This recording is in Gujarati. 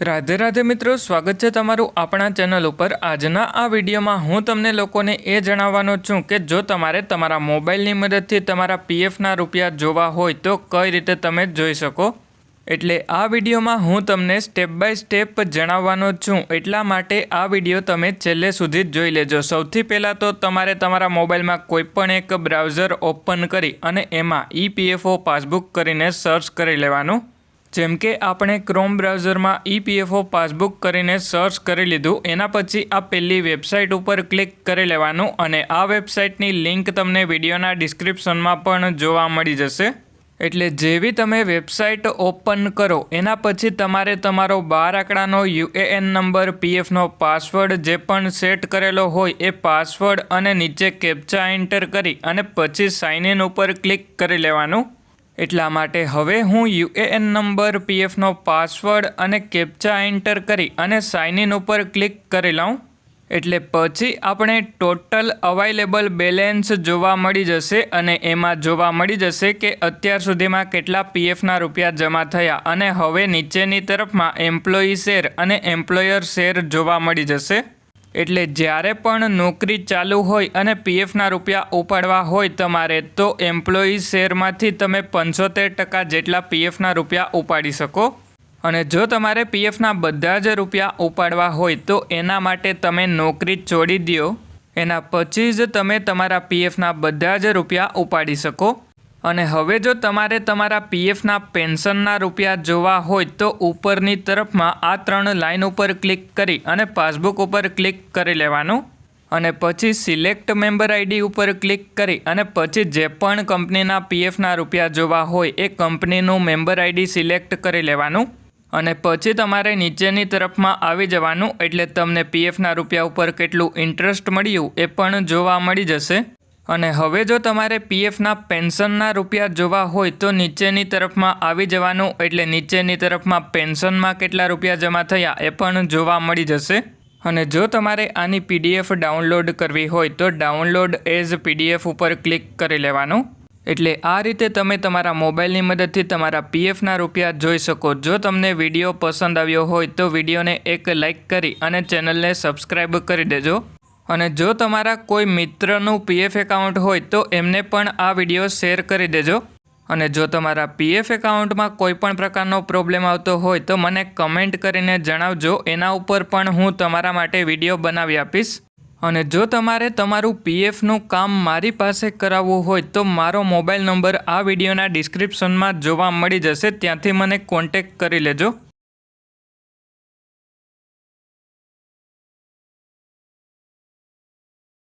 રાધે રાધે મિત્રો, સ્વાગત છે તમારું આપણા ચેનલ ઉપર. આજના આ વિડીયોમાં હું તમને લોકોને એ જણાવવાનો છું કે જો તમારે તમારા મોબાઈલની મદદથી તમારા પીએફના રૂપિયા જોવા હોય તો કઈ રીતે તમે જોઈ શકો? એટલે આ વિડીયોમાં હું તમને સ્ટેપ બાય સ્ટેપ જણાવવાનો છું. એટલા માટે આ વીડિયો તમે છેલ્લે સુધી જ જોઈ લેજો. સૌથી પહેલાં તો તમારે તમારા મોબાઈલમાં કોઈપણ એક બ્રાઉઝર ઓપન કરી અને એમાં ઈપીએફઓ પાસબુક કરીને સર્ચ કરી લેવાનું. જેમ કે આપણે ક્રોમ બ્રાઉઝરમાં ઈપીએફઓ પાસબુક કરીને સર્ચ કરી લીધું, એના પછી આ પહેલી વેબસાઇટ ઉપર ક્લિક કરી લેવાનું અને આ વેબસાઇટની લિંક તમને વિડીયોના ડિસ્ક્રિપ્શનમાં પણ જોવા મળી જશે. એટલે જેવી તમે વેબસાઇટ ઓપન કરો, એના પછી તમારે તમારો બાર આંકડાનો યુએએન નંબર પીએફનો પાસવર્ડ જે પણ સેટ કરેલો હોય એ પાસવર્ડ અને નીચે કેપ્ચા એન્ટર કરી અને પછી સાઇન ઇન ઉપર ક્લિક કરી લેવાનું. એટલા માટે હવે હું યુએએન નંબર પીએફનો પાસવર્ડ અને કેપ્ચા એન્ટર કરી અને સાઇન ઇન ઉપર ક્લિક કરી લઉં. એટલે પછી આપણે ટોટલ અવાઇલેબલ બેલેન્સ જોવા મળી જશે અને એમાં જોવા મળી જશે કે અત્યાર સુધીમાં કેટલા પીએફના રૂપિયા જમા થયા અને હવે નીચેની તરફમાં એમ્પ્લોયી શેર અને એમ્પ્લોયર શેર જોવા મળી જશે. એટલે જ્યારે પણ નોકરી ચાલુ હોય અને પીએફના રૂપિયા ઉપાડવા હોય તમારે, તો એમ્પ્લોયી શેરમાંથી તમે પંચોતેર ટકા જેટલા પીએફના રૂપિયા ઉપાડી શકો. અને જો તમારે પીએફના બધા જ રૂપિયા ઉપાડવા હોય, તો એના માટે તમે નોકરી છોડી દો એના પછી જ તમે તમારા પીએફના બધા જ રૂપિયા ઉપાડી શકો. અને હવે જો તમારે તમારા પીએફના પેન્શનના રૂપિયા જોવા હોય તો ઉપરની તરફમાં આ ત્રણ લાઇન ઉપર ક્લિક કરી અને પાસબુક ઉપર ક્લિક કરી લેવાનું. અને પછી સિલેક્ટ મેમ્બર આઈડી ઉપર ક્લિક કરી અને પછી જે પણ કંપનીના પીએફના રૂપિયા જોવા હોય એ કંપનીનું મેમ્બર આઈડી સિલેક્ટ કરી લેવાનું. અને પછી તમારે નીચેની તરફમાં આવી જવાનું એટલે તમને પીએફના રૂપિયા ઉપર કેટલું ઇન્ટરેસ્ટ મળ્યું એ પણ જોવા મળી જશે. અને હવે જો તમારે પીએફના પેન્શનના રૂપિયા જોવા હોય તો નીચેની તરફમાં આવી જવાનું, એટલે નીચેની તરફમાં પેન્શનમાં કેટલા રૂપિયા જમા થયા એ પણ જોવા મળી જશે. અને જો તમારે આની પીડીએફ ડાઉનલોડ કરવી હોય તો ડાઉનલોડ એઝ પીડીએફ ઉપર ક્લિક કરી લેવાનું. એટલે આ રીતે તમે તમારા મોબાઈલની મદદથી તમારા પીએફના રૂપિયા જોઈ શકો. જો તમને વીડિયો પસંદ આવ્યો હોય તો વિડીયોને એક લાઇક કરી અને ચેનલને સબસ્ક્રાઈબ કરી દેજો. અને જો તમારા કોઈ મિત્રનું પીએફ એકાઉન્ટ હોય તો એમને પણ આ વીડિયો શેર કરી દેજો. અને જો તમારા પીએફ એકાઉન્ટમાં કોઈ પણ પ્રકારનો પ્રોબ્લેમ આવતો હોય તો મને કમેન્ટ કરીને જણાવજો. એના ઉપર પણ હું તમારા માટે વીડિયો બનાવી આપીશ. અને જો તમારે તમારું પીએફનું કામ મારી પાસે કરાવવું હોય તો મારો મોબાઈલ નંબર આ વિડીયોના ડિસ્ક્રિપ્શનમાં જોવા મળી જશે. ત્યાંથી મને કોન્ટેક્ટ કરી લેજો.